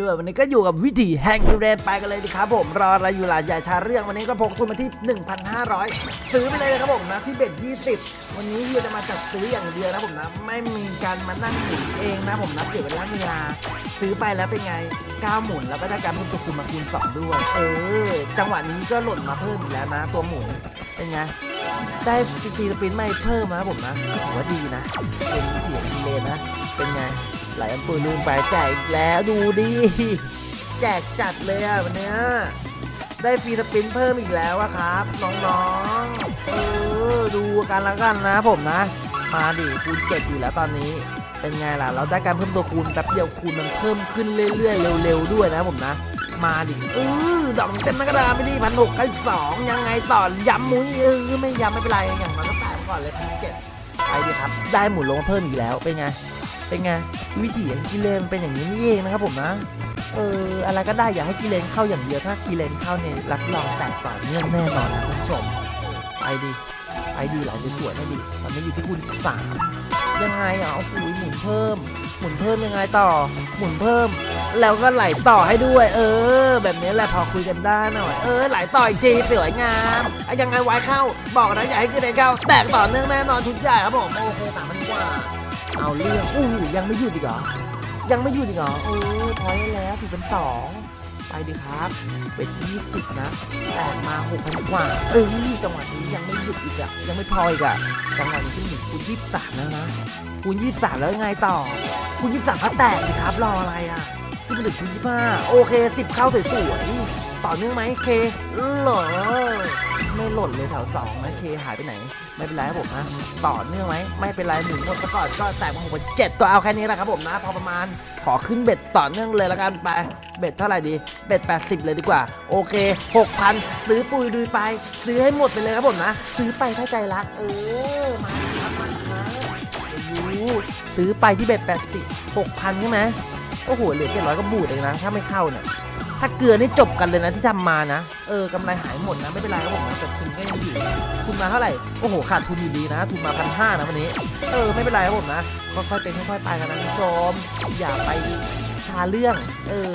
ด้วยวันนี้ก็อยู่กับวิถีแห่งยูเรนไปกันเลยดีครับผมรออะไรอยู่ล่ะอย่าช้าเรื่องวันนี้ก็พกทุนมาที่ 1,500 ซื้อไปเลยนะครับผมนะที่เบ็ด20 วันนี้เฮียจะมาจัดซื้ออย่างเดียวนะผมนะ ไม่มีการมานั่งหมุนเองนะผมนะเสียเวลาเวลาซื้อไปแล้วเป็นไงก้าวหมุนแล้วก็ได้การเพิ่มตัวคูณมาคูณสองด้วย เออ จังหวะนี้ก็หล่นมาเพิ่มอีกแล้วนะ ตัวหมุนเป็นไงได้ฟรีสปินไม่เพิ่มนะครับผมนะถือว่าดีนะเป็นวิถีของเรนนะ เป็นไง ไหลอันปืนลืมไปแจกอีกแล้วดูดิแจกจัดเลยอะวันเนี้ยได้ฟรีสปินเพิ่มอีกแล้วอะครับ น้องๆเออดูกันล้วกันนะผมนะ มาดิคูณเจ็ดอยู่แล้วตอนนี้ เป็นไงล่ะ เราได้การเพิ่มตัวคูณแป๊บเดียวคูณมันเพิ่มขึ้นเรื่อยๆเร็วๆด้วยนะผมนะมาดิเออดอกเต็มนักระดาษไม่ดีพันหกกันสองยังไงต่อย้ำมุนเออไม่ย้ำไม่เป็นไรอย่างมันก็ตายก่อนเลยพันเจ็ดไปดิครับ ได้หมุนลงเพิ่มอีกแล้วเป็นไง เป็นไงวิถีของกิเลนเป็นอย่างนี้นี่เองนะครับผมนะเอออะไรก็ได้อย่าให้กิเลนเข้าอย่างเดียวถ้ากิเลนเข้าเนี่ยรับรองแตกต่อเนื่องแน่นอนนะคุณผู้ชมไปดิไปดีไหลสวยๆนะดิตอนนี้อยู่ที่คุณสามยังไงอะเอาปุ๋ยหมุนเพิ่ม หมุนเพิ่มยังไงต่อ หมุนเพิ่ม แล้วก็ไหลต่อให้ด้วย เออ แบบนี้แหละพอคุยกันได้หน่อย เออ ไหลต่ออีกทีสวยงามอะยังไงไว้เข้า บอกนะอย่าให้กิเลนเข้า แตกต่อเนื่องแน่นอนชุดใหญ่ครับผมโอเคสามพันกว่า เอาเรื่องอู้หูยังไม่หยุดอีกเหรอ ยังไม่หยุดอีกเหรอ โอ้ยพอได้แล้วถือเป็นสองไปดิครับ เป็นยี่สิบนะ แตกมาหกพันกว่า เออจังหวะนี้ยังไม่หยุดอีกอะยังไม่พออีกอะจังหวะนี้ขึ้นถึงคูณยี่สิบสามแล้วนะ คูณยี่สิบสามแล้วไงต่อ คูณยี่สิบสามก็แตกดิครับ รออะไรอะขึ้นมาถึงคูณยี่สิบห้าโอเคสิบเข้าสวยๆต่อเนื่องไหมเคเหรอ หล่นเลยแถวสองนะเคหายไปไหน ไม่เป็นไรครับผมนะต่อเนื่องไหมไม่เป็นไรหมุนหมดซะก่อนก็แตกมาหกเจ็ดก็เอาแค่นี้แหละครับผมนะพอประมาณขอขึ้นเบ็ดต่อเนื่องเลยละกันไปเบ็ดเท่าไหร่ดีเบ็ด 80 เลยดีกว่า โอเค 6,000 ซื้อปุยดุยไป ซื้อให้หมดไปเลยครับผมนะ ซื้อไปถ้าใจรัก เออ มาครับมาครับดูซื้อไปที่เบ็ด 80 6,000 ใช่ไหมโอ้โหเหลือ700ก็บูดเองนะ ถ้าไม่เข้าเนี่ย ถ้าเกลือนี่จบกันเลยนะที่ทำมานะ เออกำไรหายหมดนะไม่เป็นไรครับผมนะแต่ทุนก็ยังอยู่ทุนมาเท่าไหร่ โอ้โห ขาดทุนอยู่ดีนะ ทุนมาพันห้านะวันนี้ เออไม่เป็นไรครับผมนะ ค่อยๆเป็นค่อยๆไปกันนะคุณผู้ชม อย่าไปชาเรื่อง เออ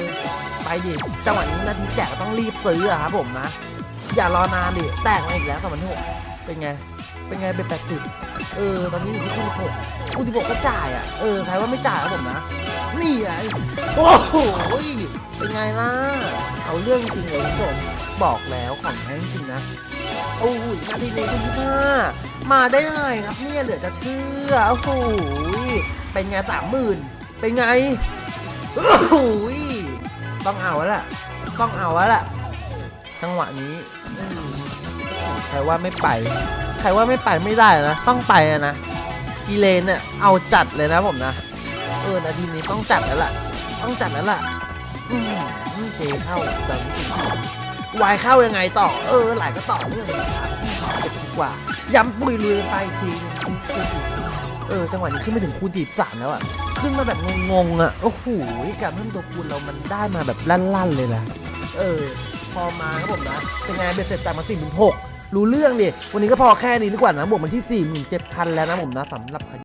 ไปดิจังหวะนี้นาทีแจกต้องรีบซื้ออะครับผมนะ อย่ารอนานดิ แตกมาอีกแล้วสองพันหกเป็นไง เป็นไงเป็นแปดสิบเออ ตอนนี้อยู่ที่คูณหกคูณสิบหกก็จ่ายอะ เออ ใครว่าไม่จ่ายครับผมนะ นี่ไง โอ้โห เป็นไงล่ะ เอาเรื่องจริงเลยคุณผู้ชมบอกแล้วของแท้จริงนะ โอ้ยนาทีนี้คุณพี่ามาได้ยังไงครับเนี่ยเหลือจะเชื่อ โอ้โห เป็นไงสามหมื่นเป็นไง โอ้โห ต้องเอาแล้วล่ะ ต้องเอาแล้วล่ะจังหวะนี้ใครว่าไม่ไป ใครว่าไม่ไปไม่ได้นะ ต้องไปอะนะกีเลนเนี่ยเอาจัดเลยนะผมนะเออนาทีนี้ต้องจัดแล้วล่ะ ต้องจัดแล้วล่ะอืมเทเข้าจังวายเข้ายังไงต่อ เออไหลก็ต่อเนื่องเลยครับเจ็ดกว่าย้ำปุยลุยไปทีเออจังหวะนี้ขึ้นไม่ถึงคูณจีบสามแล้วอะขึ้นมาแบบงงๆอะโอ้โหการเพิ่มตัวคูณเรามันได้มาแบบลั่นๆเลยนะเออพอมาครับผมนะเป็นไงเบ็ดเสร็จจากมาสี่หมื่นหก รู้เรื่องดิวันนี้ก็พอแค่นี้ดีกว่านะบวกมันที่4 7 0 0 0แล้วนะผมนะสำหรับ